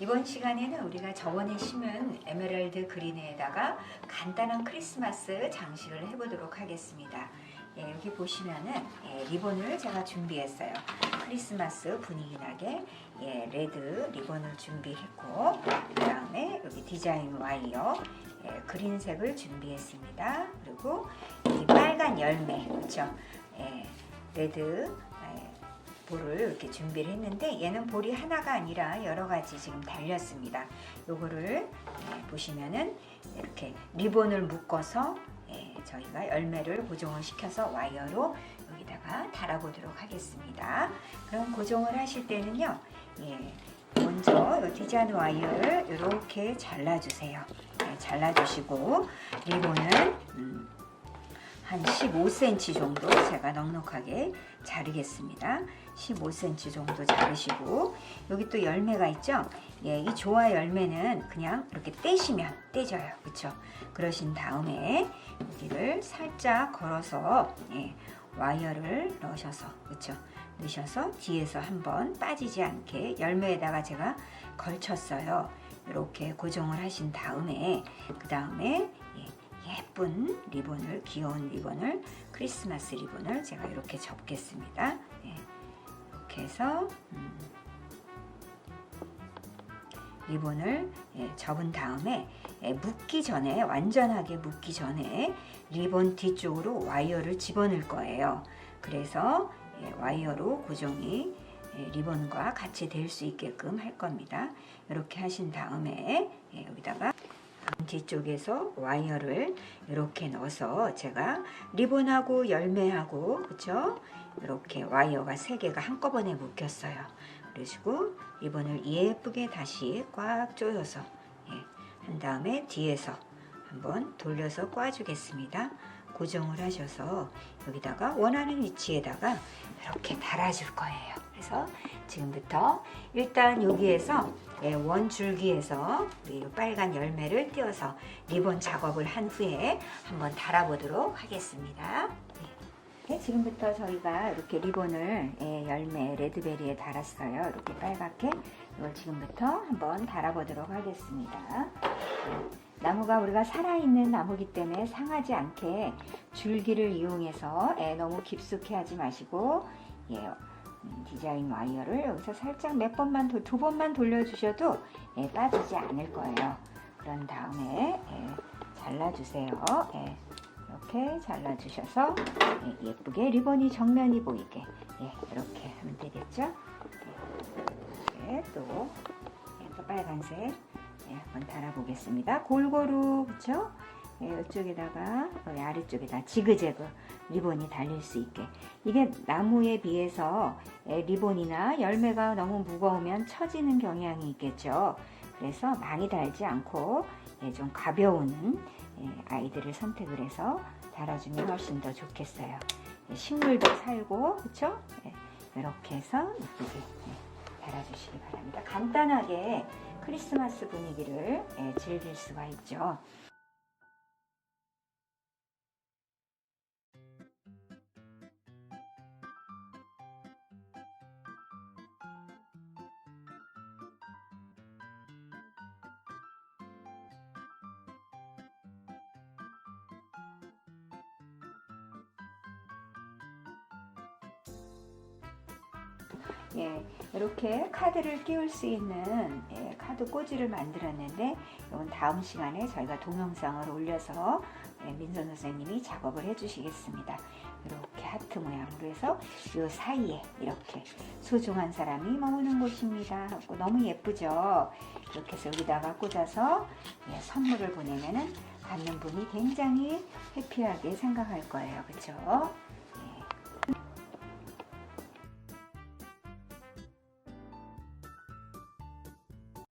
이번 시간에는 우리가 저번에 심은 에메랄드 그린에다가 간단한 크리스마스 장식을 해보도록 하겠습니다. 예, 여기 보시면은 예, 리본을 제가 준비했어요. 크리스마스 분위기 나게 예, 레드 리본을 준비했고 그 다음에 여기 디자인 와이어 예, 그린색을 준비했습니다. 그리고 이 빨간 열매 그렇죠? 예, 레드 예, 볼을 이렇게 준비를 했는데 얘는 볼이 하나가 아니라 여러 가지 지금 달렸습니다. 요거를 예, 보시면은 이렇게 리본을 묶어서 예, 저희가 열매를 고정을 시켜서 와이어로 여기다가 달아보도록 하겠습니다. 그럼 고정을 하실 때는요, 예, 먼저 이 디자인 와이어를 이렇게 잘라주세요. 예, 잘라주시고 리본은 음, 한 15cm 정도 제가 넉넉하게 자르겠습니다. 15cm 정도 자르시고 여기 또 열매가 있죠. 예, 이 조화 열매는 그냥 이렇게 떼시면 떼져요. 그렇죠? 그러신 다음에 여기를 살짝 걸어서 예, 와이어를 넣으셔서 그렇죠? 넣으셔서 뒤에서 한번 빠지지 않게 열매에다가 제가 걸쳤어요. 이렇게 고정을 하신 다음에 그 다음에 예, 예쁜 리본을 귀여운 리본을 크리스마스 리본을 제가 이렇게 접겠습니다. 예, 이렇게 해서 음, 리본을 예, 접은 다음에 예, 묶기 전에 완전하게 묶기 전에 리본 뒤쪽으로 와이어를 집어넣을 거예요. 그래서 예, 와이어로 고정이 예, 리본과 같이 될 수 있게끔 할 겁니다. 이렇게 하신 다음에 예, 여기다가 뒤쪽에서 와이어를 이렇게 넣어서 제가 리본하고 열매하고 그쵸? 이렇게 와이어가 세 개가 한꺼번에 묶였어요. 그러시고 리본을 예쁘게 다시 꽉 조여서 예, 한 다음에 뒤에서 한번 돌려서 꽈주겠습니다. 고정을 하셔서 여기다가 원하는 위치에다가 이렇게 달아줄 거예요. 그래서 지금부터 일단 여기에서 예, 원 줄기에서 이 빨간 열매를 띄워서 리본 작업을 한 후에 한번 달아보도록 하겠습니다. 네, 지금부터 저희가 이렇게 리본을 예, 열매 레드베리에 달았어요. 이렇게 빨갛게 이걸 지금부터 한번 달아보도록 하겠습니다. 네, 나무가 우리가 살아있는 나무기 때문에 상하지 않게 줄기를 이용해서 예, 너무 깊숙이 하지 마시고 예, 음, 디자인 와이어를 여기서 살짝 몇 번만 도- 두 번만 돌려주셔도 예, 빠지지 않을 거예요. 그런 다음에 예, 잘라주세요. 예, 이렇게 잘라주셔서 예, 예쁘게 리본이 정면이 보이게 예, 이렇게 하면 되겠죠? 예, 또, 예, 또 빨간색 예, 한번 달아보겠습니다. 골고루 그쵸? 예, 이쪽에다가 여기 아래쪽에다 지그재그 리본이 달릴 수 있게 이게 나무에 비해서 예, 리본이나 열매가 너무 무거우면 처지는 경향이 있겠죠. 그래서 많이 달지 않고 예, 좀 가벼운 예, 아이들을 선택을 해서 달아주면 훨씬 더 좋겠어요. 예, 식물도 살고 그렇죠? 이렇게 해서 예쁘게 예, 달아주시기 바랍니다. 간단하게 크리스마스 분위기를 예, 즐길 수가 있죠. 예, 이렇게 카드를 끼울 수 있는 예, 카드 꽂이를 만들었는데 이건 다음 시간에 저희가 동영상을 올려서 예, 민선 선생님이 작업을 해주시겠습니다. 이렇게 하트 모양으로 해서 이 사이에 이렇게 소중한 사람이 머무는 곳입니다. 너무 예쁘죠? 이렇게 해서 여기다가 꽂아서 예, 선물을 보내면은 받는 분이 굉장히 해피하게 생각할 거예요. 그렇죠?